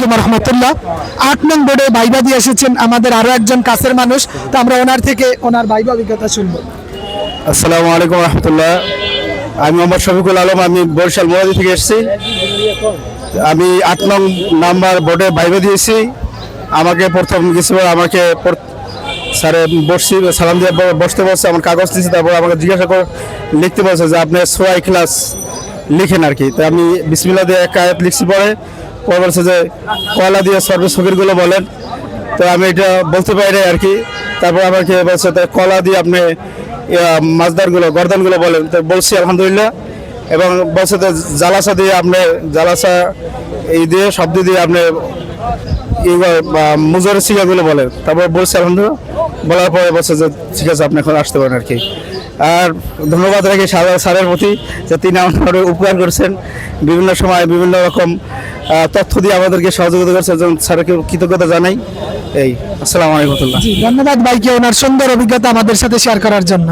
আলাইকুম রহমতুল্লাহ। আট নং বোর্ডে ভাইবা দিয়ে এসেছেন আমাদের আরও একজন কাছের মানুষ। তো আমরা ওনার থেকে ওনার ভাইবা অভিজ্ঞতা শুনব। আসসালামু আলাইকুম রহমতুল্লাহ। আমি মোহাম্মদ শফিকুল আলম, আমি বরিশাল মোয়াদি থেকে এসেছি। আমি আট নং নাম্বার বোর্ডে বাইবে দিয়েছি আমাকে প্রথম কিছু আমাকে স্যারে, বসছি, সালাম দিয়ে বসতে বলছে, আমার কাগজ দিয়েছি তারপর আমাকে জিজ্ঞাসা করে লিখতে বলছে যে আপনি সোয়াই ক্লাস লিখেন আর কি। তো আমি বিসমিল্লা দিয়ে এক আয়াত লিখছি পরে। পরে বলছে যে কয়লা দিয়ে সর্বে সকিরগুলো বলেন। তো আমি এটা বলতে পারি আর কি। তারপর আমাকে বলছে তো কলা দিয়ে আপনি ইয়া, মাছদারগুলো গর্দানগুলো বলেন। তো বলছি আলহামদুলিল্লাহ। এবং বলছে তো জালাসা দিয়ে আপনি জালাসা এই দিয়ে শব্দ দিয়ে আপনি মুজরের সিগাগুলো বলেন। তারপর বলছে আলহামদুলিল্লাহ। বলার পরে বলছে যে ঠিক আছে আপনি এখন আসতে পারেন আর কি। আর ধন্যবাদ রাখি সাদা স্যারের প্রতি যে তিনি আমার উপকার করছেন। বিভিন্ন সময় বিভিন্ন রকম তথ্য দিয়ে আমাদেরকে সহযোগিতা করছে এবং স্যারকে কৃতজ্ঞতা জানাই। এই, আসসালামু আলাইকুম ধন্যবাদ ভাইকে, ওনার সুন্দর অভিজ্ঞতা আমাদের সাথে শেয়ার করার জন্য।